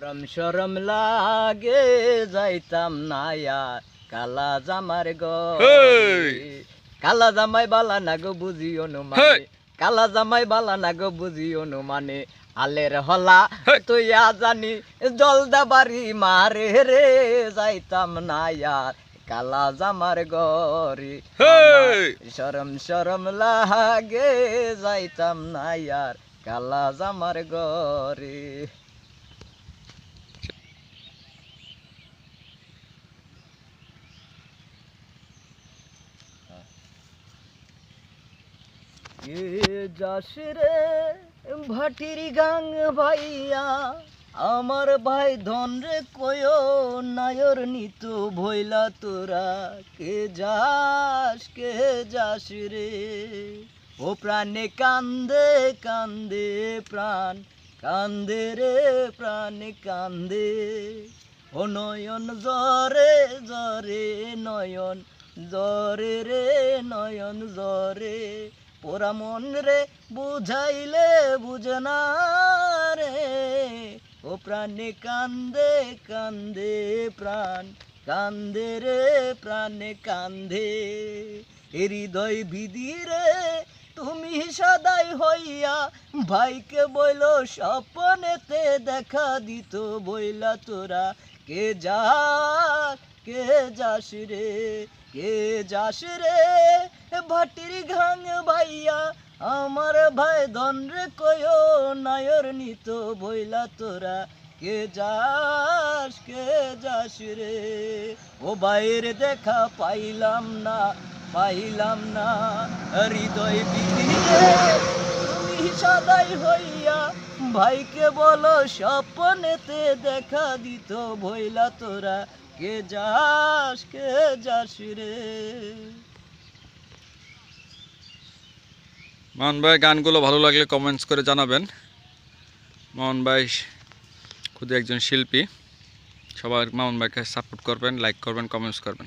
সরম সরম লাগে যাইতাম না আর কালা জামার গো! কালা জামাই বালা না গো বুঝিও নো হেই! মানে কালা জামাই বালা না গো বুঝিও নো মানে আলের হলা! তুই জানি জল দাবারি মারে রে যাইতাম না আর কালা জামার গরি! সরম সরম লাগে যাইতাম না আর কালা জামার গরি কে যাস রে ভাটির গাং ভাইয়া, আমার ভাই ধন রে কয় নায়র নিত ভইলা তোরা, কে যাস কে যাস রে? ও প্রাণে কান্দে কান্দে প্রাণ, কান্দে রে প্রাণে কান্দে। ও নয়ন জরে জরে নয়ন জরে রে নয়ন জরে পোরা মন রে বুঝাইলে বুঝে না রে ও প্রাণে কান্দে কান্দে প্রাণ, কান্দে রে প্রাণে কান্দে। হৃদয় বিধি রে, তুমি সদাই হইয়া ভাইকে বইল, স্বপ্নেতে দেখা দিত, বইলা তোরা, কে যা কে যাস রে, কে যাস রে। ভাটির ঘাং ভাইয়া, আমার ভাই ধন রে কয়, নায়র নিত বইলা তোরা, কে যাস কে যাস রে? ও বাইর দেখা পাইলাম না পাইলাম না, হৃদয় বিধিরে তুমি সদাই হইয়া, ভাইকে বলো স্বপ্নেতে দেখা দিত ভইলা তোরা, কে যাস কে যাস রে? মোহন ভাই, গানগুলো ভালো লাগলে কমেন্টস করে জানাবেন। মোহন ভাই খুদে একজন শিল্পী। সবার মোহন ভাইকে সাপোর্ট করবেন লাইক করবেন কমেন্টস করবেন।